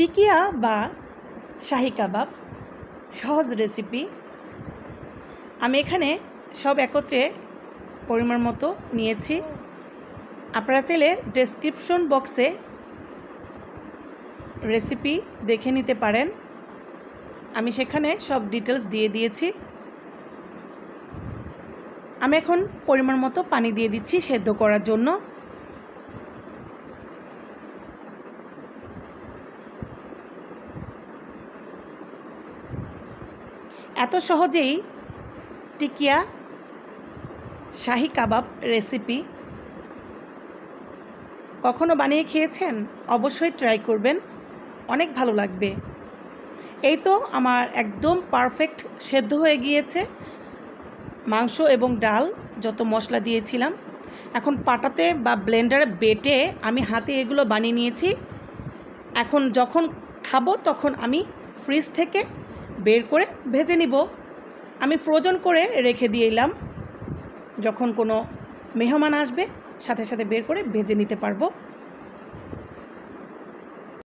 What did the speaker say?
টিকিয়া বা শাহি কাবাব, সহজ রেসিপি আমি এখানে সব একত্রে পরিমাণ মতো নিয়েছি। আপনারা চাইলে ডেসক্রিপশন বক্সে রেসিপি দেখে নিতে পারেন। আমি সেখানে সব ডিটেলস দিয়ে দিয়েছি। আমি এখন পরিমাণ মতো পানি দিয়ে দিচ্ছি সেদ্ধ করার জন্য। এত সহজেই টিকিয়া শাহি কাবাব রেসিপি কখনো বানিয়ে খেয়েছেন? অবশ্যই ট্রাই করবেন। অনেক ভালো লাগবে। এই তো আমার একদম পারফেক্ট সেদ্ধ হয়ে গিয়েছে। মাংস এবং ডাল, যত মশলা দিয়েছিলাম। এখন পাটাতে বা ব্লেন্ডারে বেটে আমি হাতে এগুলো বানিয়ে নিয়েছি। এখন যখন খাব তখন আমি ফ্রিজ থেকে বের করে ভেজে নিব। আমি ফ্রোজন করে রেখে দিয়ে এলাম যখন কোনো মেহমান আসবে, সাথে সাথে বের করে ভেজে নিতে পারব।